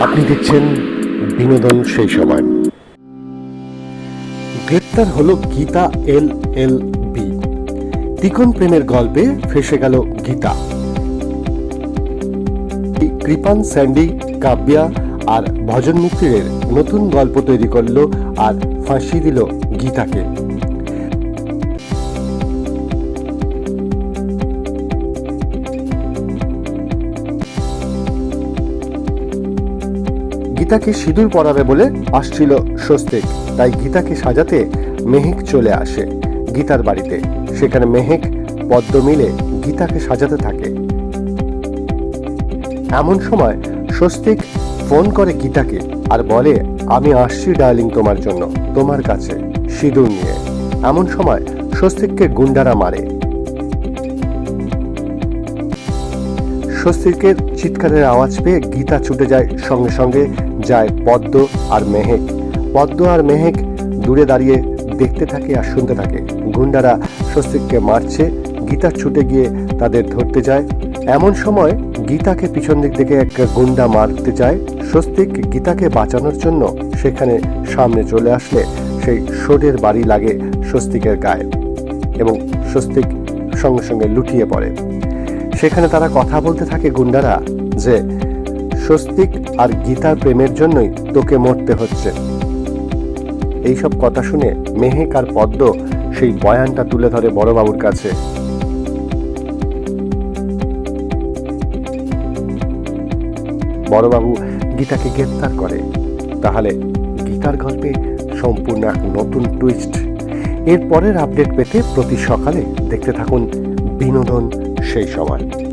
আপনি দেখছেন বিনোদন সেই সময়। গ্রেপ্তার হলো গীতা এল এল বি। তিকন প্রেমের গল্পে ফেসে গেল গীতা। কৃপান, স্যান্ডি, কাব্যা আর ভজন মিত্রের নতুন গল্প তৈরি করল আর ফাঁসি দিল গীতাকে। গীতাকে সিঁদুর পরাবে বলে আসছিল স্বস্তিক। তাই গীতাকে সাজাতে মেহেক চলে আসে গীতার বাড়িতে। সেখানে মেহেক, পদ্ম মিলে গীতাকে সাজাতে থাকে। এমন সময় স্বস্তিক ফোন করে গীতাকে আর বলে, আমি আসছি ডার্লিং তোমার জন্য, তোমার কাছে সিঁদুর নিয়ে। এমন সময় স্বস্তিককে গুন্ডারা মারে। স্বস্তিকের চিৎকারের আওয়াজ পেয়ে গীতা ছুটে যায় সঙ্গে সঙ্গে, যায় পদ্ম আর মেহেক। পদ্ম আর মেহেক দূরে দাঁড়িয়ে দেখতে থাকে আর শুনতে থাকে। গুন্ডারা স্বস্তিককে মারছে, গীতা ছুটে গিয়ে তাদের ধরতে যায়। এমন সময় গীতাকে পিছন দিক থেকে এক গুন্ডা মারতে যায়। স্বস্তিক গীতাকে বাঁচানোর জন্য সেখানে সামনে চলে আসলে সেই শোডের বাড়ি লাগে স্বস্তিকের গায়ে এবং স্বস্তিক সঙ্গে সঙ্গে লুটিয়ে পড়ে। সেখানে তারা কথা বলতে থাকে গুন্ডারা যে, স্বস্তিক আর গীতার প্রেমের জন্যই তোকে মরতে হচ্ছে। এইসব কথা শুনে মেহেক আর পদ্ম সেই বয়ানটা তুলে ধরে বড়বাবুর কাছে। বড়বাবু গীতাকে গ্রেপ্তার করে। তাহলে গীতার গল্পে সম্পূর্ণ এক নতুন টুইস্ট এর পরের আপডেট পেতে প্রতি সকালে দেখতে থাকুন বিনোদন সেই সময়